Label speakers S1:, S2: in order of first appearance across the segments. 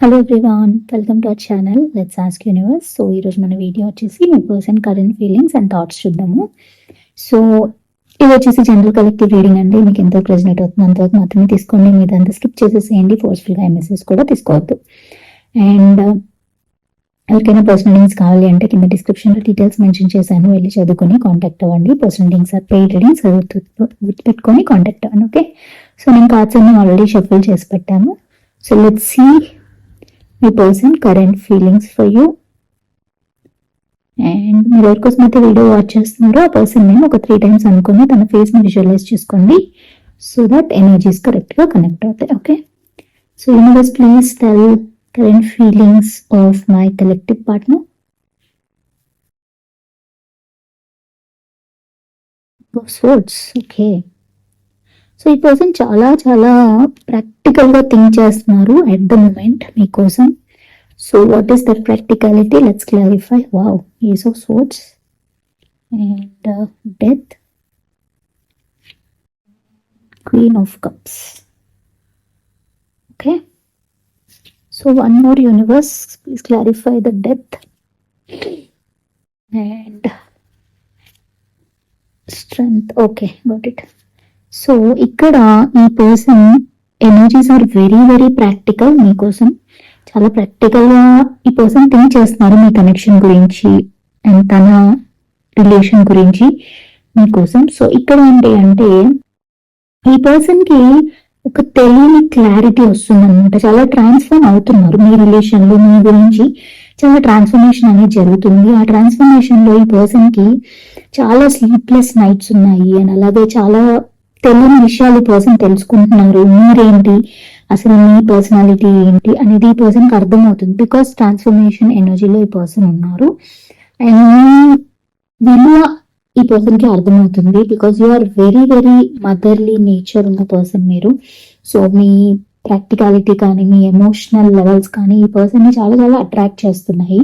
S1: Hello everyone welcome to our channel let's ask universe so ఈరోజు మన video వచ్చేసి మీ person current feelings and thoughts చూద్దాము. So ఇది వచ్చేసి జనరల్ కలెక్టివ్ రీడింగ్ అండి. మీకు ఎంతో ప్రెజెంట్ అవుతుంది అంతవరకు మాత్రమే తీసుకోండి. మీద అంతా స్కిప్ చేసేసేయండి. ఫోర్స్ఫుల్గా మెసేజ్ కూడా తీసుకోవద్దు. అండ్ uh, ఎవరికైనా పర్సనల్ లింక్స్ కావాలి అంటే కింద డిస్క్రిప్షన్లో డీటెయిల్స్ మెన్షన్ చేశాను. వెళ్ళి చదువుకొని కాంటాక్ట్ అవ్వండి. Personal links or paid readings గుర్తుపెట్టుకొని కాంటాక్ట్ అవ్వండి ఓకే సో నేను కార్డ్స్ అన్ని ఆల్రెడీ షఫుల్ చేసి పెట్టాను. So let's see me person current feelings for you and మీరు ఎవరికోసం అయితే వీడియో వాచ్ చేస్తున్నారో ఆ పర్సన్ నేను ఒక త్రీ టైమ్స్ అనుకుని తన ఫేస్ని విజువలైజ్ చేసుకోండి. సో దట్ ఎనర్జీస్ కరెక్ట్గా కనెక్ట్ అవుతాయి okay so universe please tell current feelings of my collective partner sports okay so ఈ పర్సన్ చాలా చాలా ప్రాక్టికల్గా థింక్ చేస్తున్నారు అట్ ద మూమెంట్ మీకోసం. So what is that practicality let's clarify wow ace of swords and death queen of cups okay so one more universe please clarify the death and strength okay got it so ఇక్కడ ఈ person energies are very very practical మీకోసం. చాలా ప్రాక్టికల్గా ఈ person think చేస్తున్నారు మీ connection గురించి and తన రిలేషన్ గురించి మీకోసం. సో ఇక్కడ ఏంటి అంటే ఈ పర్సన్కి ఒక తెలియని క్లారిటీ వస్తుంది అనమాట చాలా ట్రాన్స్ఫార్మ్ అవుతున్నారు మీ రిలేషన్లో మీ గురించి. చాలా ట్రాన్స్ఫర్మేషన్ అనేది జరుగుతుంది. ఆ ట్రాన్స్ఫర్మేషన్లో ఈ పర్సన్కి చాలా స్లీప్లెస్ నైట్స్ ఉన్నాయి. అండ్ అలాగే చాలా తెలియని విషయాలు ఈ పర్సన్ తెలుసుకుంటున్నారు. మీరేంటి? అసలు మీ పర్సనాలిటీ ఏంటి? అనేది ఈ పర్సన్కి అర్థమవుతుంది. బికాస్ ట్రాన్స్ఫర్మేషన్ ఎనర్జీలో ఈ పర్సన్ ఉన్నారు. అండ్ విలువ ఈ పర్సన్కి అర్థమవుతుంది. Because you are very very motherly nature ఉన్న పర్సన్ మీరు. సో మీ ప్రాక్టికాలిటీ కానీ మీ ఎమోషనల్ లెవెల్స్ కానీ ఈ పర్సన్ని చాలా చాలా అట్రాక్ట్ చేస్తున్నాయి.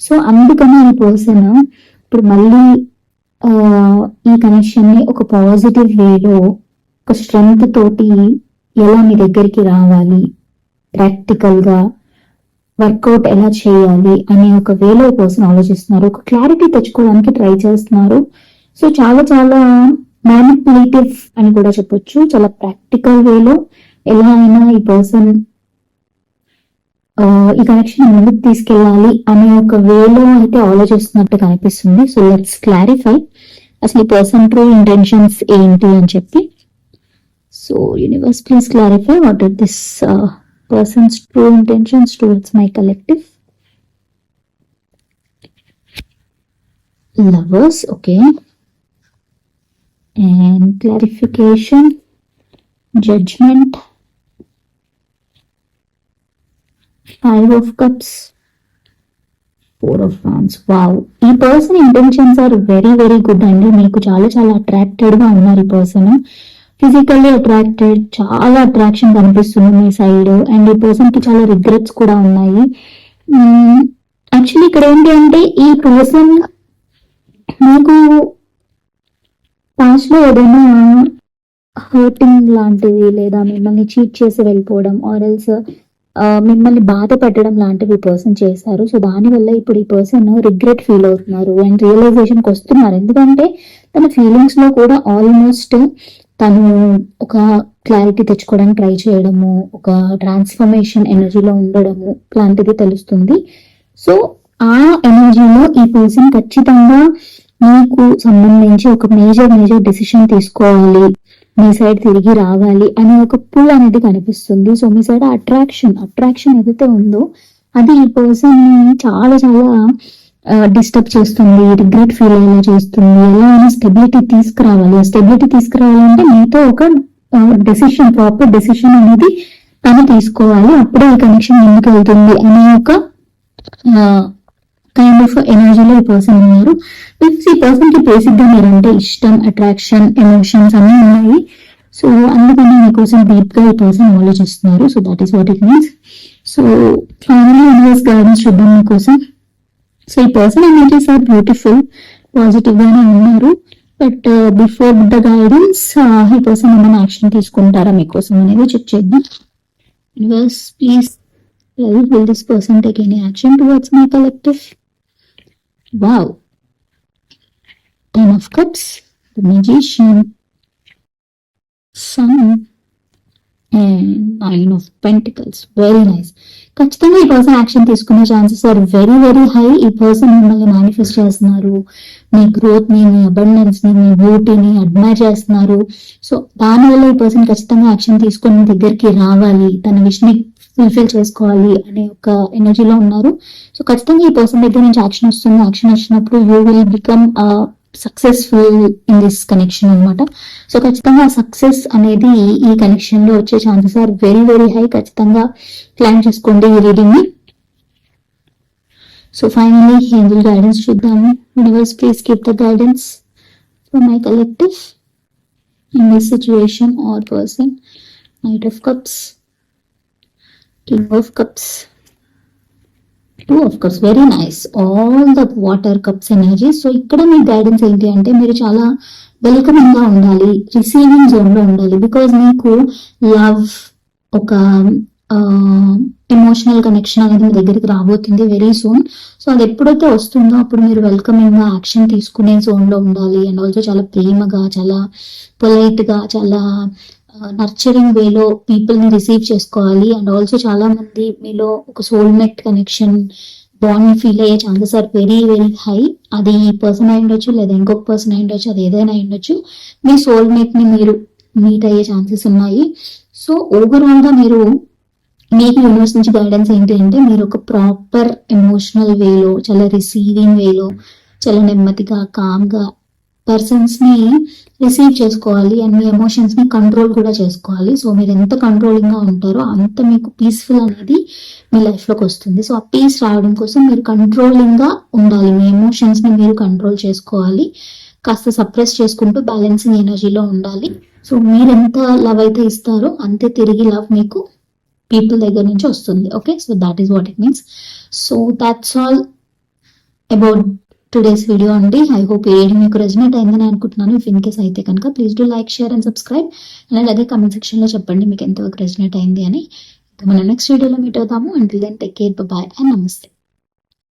S1: సో అందుకని ఈ పర్సన్ ఇప్పుడు మళ్ళీ ఈ కనెక్షన్ని ఒక పాజిటివ్ వేలో ఒక స్ట్రెంగ్త్ తోటి ఎలా మీ దగ్గరికి రావాలి? ప్రాక్టికల్గా వర్కౌట్ ఎలా చేయాలి అనే ఒక వేలో కోసం ఆలోచిస్తున్నారు. ఒక క్లారిటీ తెచ్చుకోవడానికి ట్రై చేస్తున్నారు. సో చాలా చాలా మ్యానిపులేటివ్ అని కూడా చెప్పొచ్చు. చాలా ప్రాక్టికల్ వేలో ఎలా అయినా ఈ పర్సన్ ఈ కనెక్షన్ ముందుకు తీసుకెళ్ళాలి అనే ఒక వేలో అయితే ఆలోచిస్తున్నట్టు కనిపిస్తుంది సో లెట్స్ క్లారిఫై అసలు ఈ పర్సన్ ట్రూ ఇంటెన్షన్స్ ఏంటి అని చెప్పి. So universe please clarify what are this person's true intentions towards my collective lovers okay and clarification judgement five of cups four of fans wow ఈ person intentions are very very good అండి. మీకు చాలా చాలా అట్రాక్టెడ్గా ఉన్నారు ఈ person physically attracted చాలా attraction కనిపిస్తుంది మీ సైడ్ అండ్ ఈ పర్సన్కి చాలా రిగ్రెట్స్ కూడా ఉన్నాయి. Hmm. యాక్చువల్లీ ఇక్కడ ఏంటి అంటే ఈ పర్సన్ మీకు పాస్ట్లో ఏదైనా హర్టింగ్ లాంటివి లేదా మిమ్మల్ని చీట్ చేసి వెళ్ళిపోవడం ఆర్ ఎల్స్ మిమ్మల్ని బాధ పెట్టడం లాంటివి పర్సన్ చేశారు. సో దానివల్ల ఇప్పుడు ఈ పర్సన్ రిగ్రెట్ ఫీల్ అవుతున్నారు అండ్ రియలైజేషన్కి వస్తున్నారు. ఎందుకంటే తన ఫీలింగ్స్లో కూడా ఆల్మోస్ట్ తను ఒక క్లారిటీ తెచ్చుకోవడానికి ట్రై చేయడము ఒక ట్రాన్స్ఫర్మేషన్ ఎనర్జీలో ఉండడము లాంటిది తెలుస్తుంది. సో ఆ ఎనర్జీలో ఈ పర్సన్ ఖచ్చితంగా మీకు సంబంధించి ఒక మేజర్ మేజర్ డెసిషన్ తీసుకోవాలి. మీ సైడ్ తిరిగి రావాలి అనే ఒక పుల్ అనేది కనిపిస్తుంది. సో మీ సైడ్ అట్రాక్షన్ అట్రాక్షన్ ఏదైతే ఉందో అది ఈ పర్సన్ చాలా చాలా డిస్టర్బ్ చేస్తుంది రిగ్రెట్ ఫీల్ అయ్యేలా చేస్తుంది. ఎలా అయినా స్టెబిలిటీ తీసుకురావాలి. స్టెబిలిటీ తీసుకురావాలంటే మీతో ఒక డెసిషన్ ప్రాపర్ డెసిషన్ అనేది తను తీసుకోవాలి. అప్పుడే ఈ కనెక్షన్ ముందుకు వెళ్తుంది అనే ఒక కైండ్ ఆఫ్ ఎనర్జీలో ఈ పర్సన్ ఉన్నారు. ప్లస్ ఈ పర్సన్కి బేసిక్గా మీరంటే ఇష్టం అట్రాక్షన్ ఎమోషన్స్ అన్ని ఉన్నాయి. సో అందుకని మీకోసం డీప్గా ఈ పర్సన్ ఆలోచిస్తున్నారు. So that is what it means so family universe guidance చూద్దాం మీకోసం సో ఈ person energies are beautiful positive గానే ఉన్నారు. బట్ బిఫోర్ ద గైడెన్స్ ఈ పర్సన్ ఏమైనా యాక్షన్ తీసుకుంటారా మీకోసం అనేది చెక్ చేద్దాం. Universe please Well, will this person take any action towards my collective? Wow. Ten of Cups, the Magician, Sun, and Nine of Pentacles. Very nice. ఖచ్చితంగా ఈ person action తీసుకునే chances are very very high ఈ person మిమ్మల్ని manifest చేస్తున్నారు మీ గ్రోత్ని మీ అబండెన్స్ని మీ బ్యూటీని admire చేస్తున్నారు so దానివల్ల ఈ పర్సన్ ఖచ్చితంగా యాక్షన్ తీసుకొని మీ దగ్గరికి రావాలి తన విష్ని ఫుల్ఫిల్ చేసుకోవాలి అనే ఒక ఎనర్జీలో ఉన్నారు. సో ఖచ్చితంగా ఈ పర్సన్ దగ్గర నుంచి యాక్షన్ వస్తుంది. యాక్షన్ వచ్చినప్పుడు you will become successful in this connection అన్నమాట. సో ఖచ్చితంగా సక్సెస్ అనేది ఈ కనెక్షన్లో వచ్చే chances are very very high ఖచ్చితంగా ప్లాన్ చేసుకోండి ఈ రీడింగ్ని. సో ఫైనలీ ఏంజల్ గైడెన్స్ చూద్దాము. Universe please keep the guidance for my collective in this situation or person knight of cups king of cups two of cups very nice all the water cups energy so ఇక్కడ మీ guidance ఏంటి అంటే మీరు చాలా వెల్కమింగ్గా ఉండాలి. Receiving జోన్లో ఉండాలి. Because మీకు లవ్ ఒక ఎమోషనల్ కనెక్షన్ అనేది మీ దగ్గరికి రాబోతుంది వెరీ సూన్ సో అది ఎప్పుడైతే వస్తుందో అప్పుడు మీరు వెల్కమింగ్గా యాక్షన్ తీసుకునే జోన్లో ఉండాలి. అండ్ ఆల్సో చాలా ప్రేమగా చాలా పొలైట్గా చాలా నర్చరింగ్ వేలో పీపుల్ని రిసీవ్ చేసుకోవాలి. అండ్ ఆల్సో చాలా మంది మీలో ఒక సోల్మేట్ కనెక్షన్ బాండ్ ఫీల్ అయ్యే chances are very very high అది ఈ పర్సన్ అయి ఉండొచ్చు లేదా ఇంకొక పర్సన్ అయి ఉండొచ్చు అది ఏదైనా అయి ఉండొచ్చు. మీ సోల్మేట్ని మీరు మీట్ అయ్యే ఛాన్సెస్ ఉన్నాయి. సో ఓవరాల్గా మీరు మీకు యూనివర్స్ నుంచి గైడెన్స్ ఏంటి అంటే మీరు ఒక ప్రాపర్ ఎమోషనల్ వేలో చాలా రిసీవింగ్ వేలో చాలా నెమ్మదిగా కామ్గా పర్సన్స్ని రిసీవ్ చేసుకోవాలి అండ్ మీ ఎమోషన్స్ని కంట్రోల్ కూడా చేసుకోవాలి. సో మీరు ఎంత కంట్రోలింగ్గా ఉంటారో అంత మీకు పీస్ఫుల్ అనేది మీ లైఫ్లోకి వస్తుంది. సో ఆ పీస్ రావడం కోసం మీరు కంట్రోలింగ్గా ఉండాలి. మీ ఎమోషన్స్ని మీరు కంట్రోల్ చేసుకోవాలి. కాస్త సప్రెస్ చేసుకుంటూ బ్యాలెన్సింగ్ ఎనర్జీలో ఉండాలి. సో మీరు ఎంత లవ్ అయితే ఇస్తారో అంతే తిరిగి లవ్ మీకు పీపుల్ దగ్గర నుంచి వస్తుంది. Okay so that is what it means so that's all about today's video అండి ఐ హోప్ ఈ మీకు రెజినేట్ అయిందని అనుకుంటున్నాను. ఇఫ్ ఇన్ కేస్ అయితే కనుక please do like share and subscribe and అలాగే కమెంట్ సెక్షన్లో చెప్పండి మీకు ఎంతవరకు రెజినేట్ అయింది అని. మన నెక్స్ట్ వీడియోలో మీట్ అవుతాము until then take care bye and namaste.